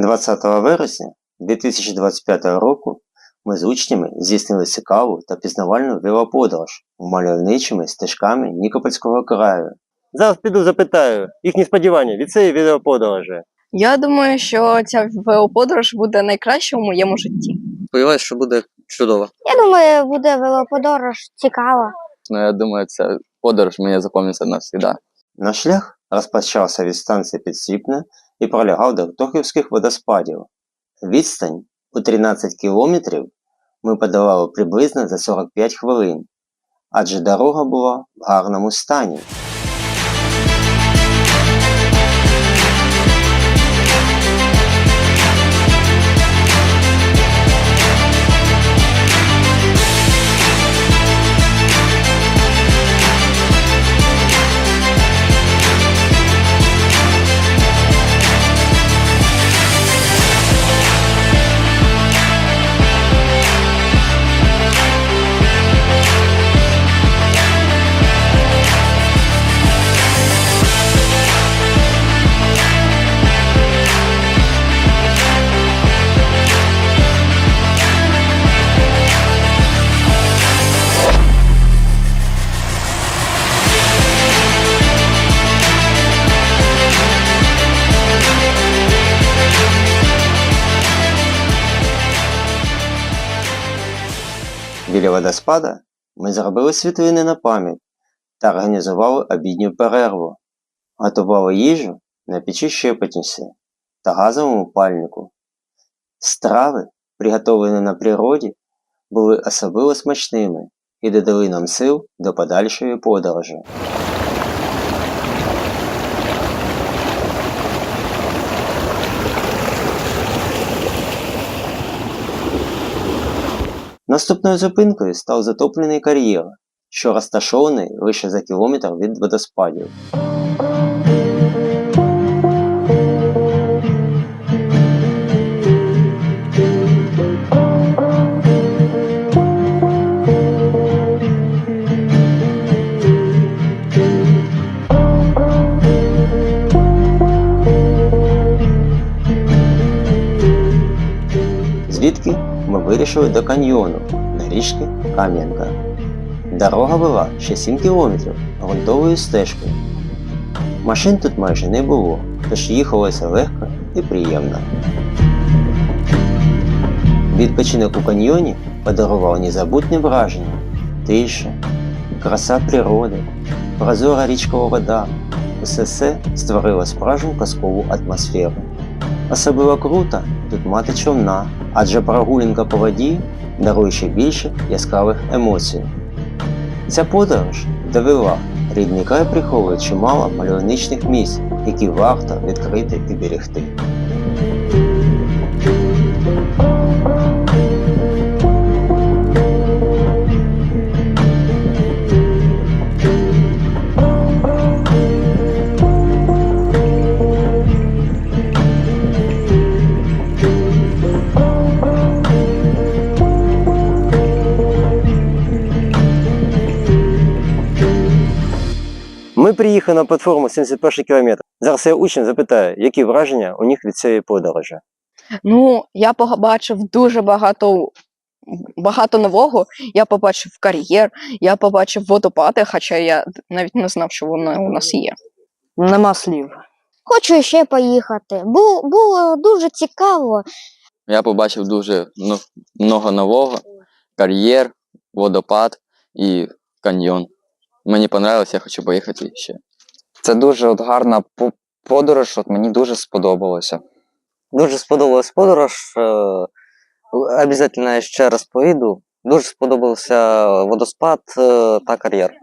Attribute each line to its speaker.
Speaker 1: 20 вересня 2025 року ми з учнями здійснили цікаву та пізнавальну велоподорож мальовничими стежками Нікопольського краю. Зараз піду запитаю їхні сподівання від цієї велоподорожі.
Speaker 2: Я думаю, що ця велоподорож буде найкраща у моєму житті.
Speaker 3: Сподіваюсь, що буде чудово.
Speaker 4: Я думаю, буде велоподорож цікава.
Speaker 3: Ну, я думаю, ця подорож мені запам'ятається навсегда.
Speaker 1: Наш шлях розпочався від станції Підсвіпне і пролягав до Тохівських водоспадів. Відстань у 13 кілометрів ми подолали приблизно за 45 хвилин, адже дорога була в гарному стані. Біля водоспада ми зробили світлини на пам'ять та організували обідню перерву. Готували їжу на печі щепетниці та газовому пальнику. Страви, приготовлені на природі, були особливо смачними і додали нам сил до подальшої подорожі. Наступною зупинкою став затоплений кар'єр, що розташований лише за кілометр від водоспадів. Звідки ми вирішили до каньйону на річки Кам'янка. Дорога вела ще 7 кілометрів ґрунтовою стежкою. Машин тут майже не було, тож їхалося легко і приємно. Відпочинок у каньйоні подарував незабутні враження, тиша, краса природи, прозора річкова вода. Усе це створило справжню казкову атмосферу. Особливо круто тут мати човна, адже прогулянка по воді дарує ще більше яскравих емоцій. Ця подорож довела, рідний край приховує чимало мальовничних місць, які варто відкрити і берегти. Ми приїхали на платформу 71 кілометр. Зараз я учнів запитаю, які враження у них від цієї подорожі.
Speaker 2: Ну, я побачив дуже багато, багато нового. Я побачив кар'єр, я побачив водопади, хоча я навіть не знав, що вони у нас є.
Speaker 5: Нема слів.
Speaker 4: Хочу ще поїхати. Бу- було дуже цікаво.
Speaker 3: Я побачив дуже ну, много нового: кар'єр, водопад і каньйон. Мені понравилось, я хочу поїхати ще.
Speaker 6: Це дуже от гарна подорож, от мені дуже сподобалося.
Speaker 5: Дуже сподобалась подорож. е, Обязательно я ще раз поїду. Дуже сподобався водоспад е, та кар'єр.